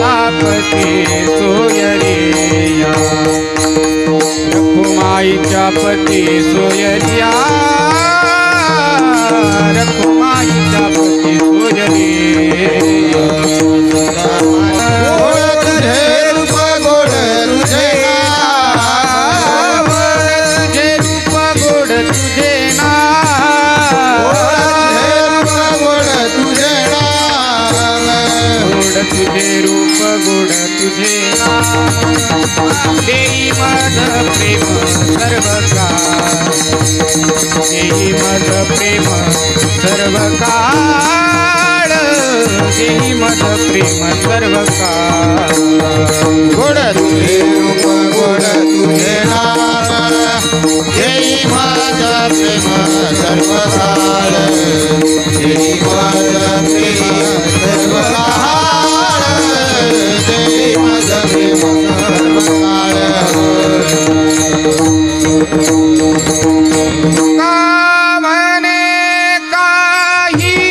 पती सोयरिया रखुमाईच्या पती सोयरिया रखुमा प्रेम सर्व काळ देई मद प्रेम सर्व काळ देई मद प्रेम सर्व काळ yeah.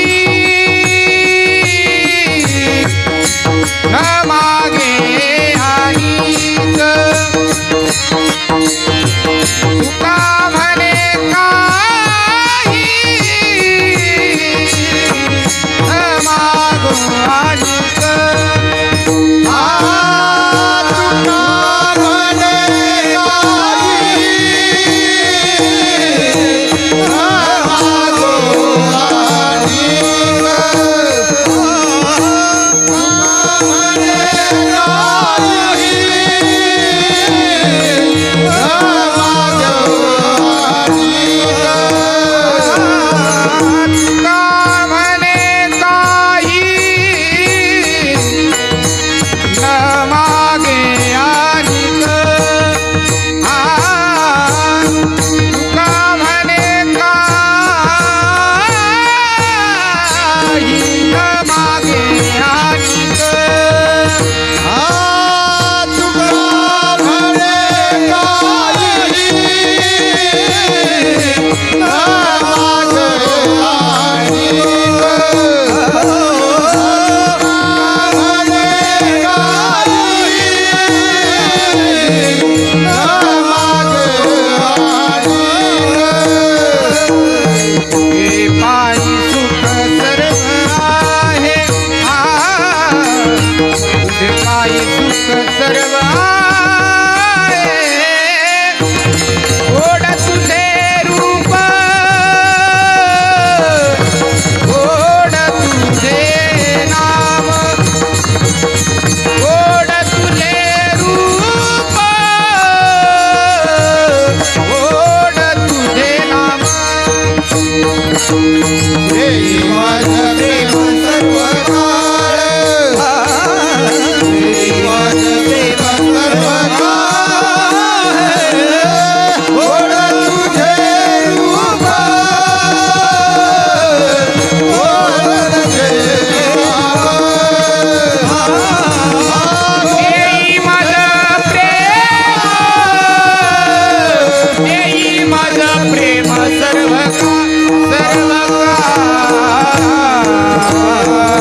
सर्वा